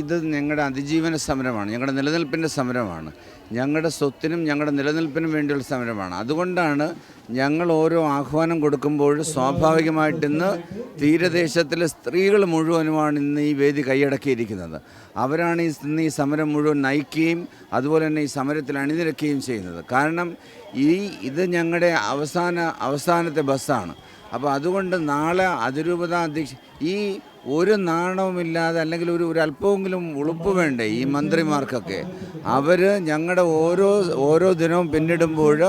ഇത് ഞങ്ങളുടെ അതിജീവന സമരമാണ് ഞങ്ങളുടെ നിലനിൽപ്പിന്റെ സമരമാണ്. ഞങ്ങളുടെ സ്വത്തിനും ഞങ്ങളുടെ നിലനിൽപ്പിനും വേണ്ടിയുള്ള സമരമാണ്. അതുകൊണ്ടാണ് ഞങ്ങൾ ഓരോ ആഹ്വാനം കൊടുക്കുമ്പോൾ സ്വാഭാവികമായിട്ട് ഇന്ന് തീരദേശത്തിലെ സ്ത്രീകൾ മുഴുവനുമാണ് ഇന്ന് ഈ വേദി കൈയടക്കിയിരിക്കുന്നത്. അവരാണ് ഈ ഇന്ന് ഈ സമരം മുഴുവൻ നയിക്കുകയും അതുപോലെ തന്നെ ഈ സമരത്തിൽ അണിനിരക്കുകയും ചെയ്യുന്നത്. കാരണം ഈ ഇത് ഞങ്ങളുടെ അവസാന അവസാനത്തെ ബസ്സാണ്. അപ്പോൾ അതുകൊണ്ട് നാളെ അതിരൂപത അധ്യക്ഷ ഈ ഒരു നാണവുമില്ലാതെ അല്ലെങ്കിൽ ഒരു ഒരു അല്പമെങ്കിലും ഉളുപ്പ് വേണ്ടേ ഈ മന്ത്രിമാർക്കൊക്കെ? അവർ ഞങ്ങളുടെ ഓരോ ഓരോ ദിനവും പിന്നിടുമ്പോൾ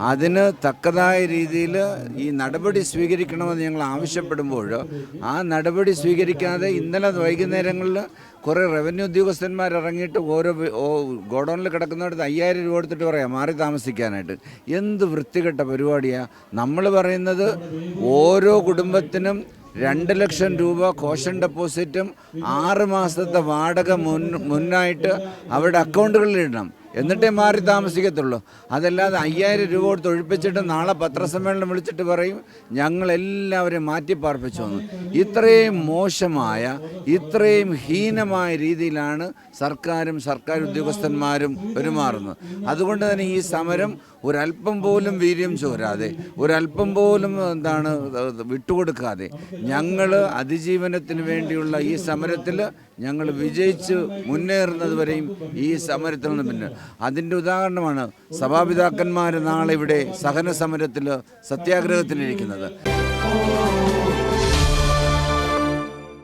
അതിന് തക്കതായ രീതിയിൽ ഈ നടപടി സ്വീകരിക്കണമെന്ന് ഞങ്ങൾ ആവശ്യപ്പെടുമ്പോൾ ആ നടപടി സ്വീകരിക്കാതെ ഇന്നലെ വൈകുന്നേരങ്ങളിൽ കുറേ റവന്യൂ ഉദ്യോഗസ്ഥന്മാർ ഇറങ്ങിയിട്ട് ഓരോ ഗോഡൗണിൽ കിടക്കുന്നിടത്ത് അയ്യായിരം രൂപ എടുത്തിട്ട് പറയാം മാറി താമസിക്കാനായിട്ട്. എന്ത് വൃത്തികെട്ട പരിപാടിയാണ് നമ്മൾ പറയുന്നത് ഓരോ കുടുംബത്തിനും രണ്ട് ലക്ഷം രൂപ കോഷൻ ഡെപ്പോസിറ്റും ആറ് മാസത്തെ വാടക മുൻ മുന്നായിട്ട് അവരുടെ അക്കൗണ്ടുകളിൽ ഇടണം എന്നിട്ടേ മാറി താമസിക്കത്തുള്ളൂ. അതല്ലാതെ അയ്യായിരം രൂപ കൊടുത്ത് ഒഴിപ്പിച്ചിട്ട് നാളെ പത്രസമ്മേളനം വിളിച്ചിട്ട് പറയും ഞങ്ങളെല്ലാവരെയും മാറ്റിപ്പാർപ്പിച്ചു വന്നു ഇത്രയും മോശമായ ഇത്രയും ഹീനമായ രീതിയിലാണ് സർക്കാരും സർക്കാർ ഉദ്യോഗസ്ഥന്മാരും പെരുമാറുന്നത്. അതുകൊണ്ട് തന്നെ ഈ സമരം ഒരല്പം പോലും വീര്യം ചോരാതെ ഒരല്പം പോലും എന്താണ് വിട്ടുകൊടുക്കാതെ ഞങ്ങൾ അതിജീവനത്തിന് വേണ്ടിയുള്ള ഈ സമരത്തിൽ ഞങ്ങൾ വിജയിച്ച് മുന്നേറുന്നത് വരെയും ഈ സമരത്തിൽ നിന്ന് പിന്നെ അതിന്റെ ഉദാഹരണമാണ് സഭാപിതാക്കന്മാർ നാളെ ഇവിടെ സഹന സമരത്തിൽ സത്യാഗ്രഹത്തിലിരിക്കുന്നത്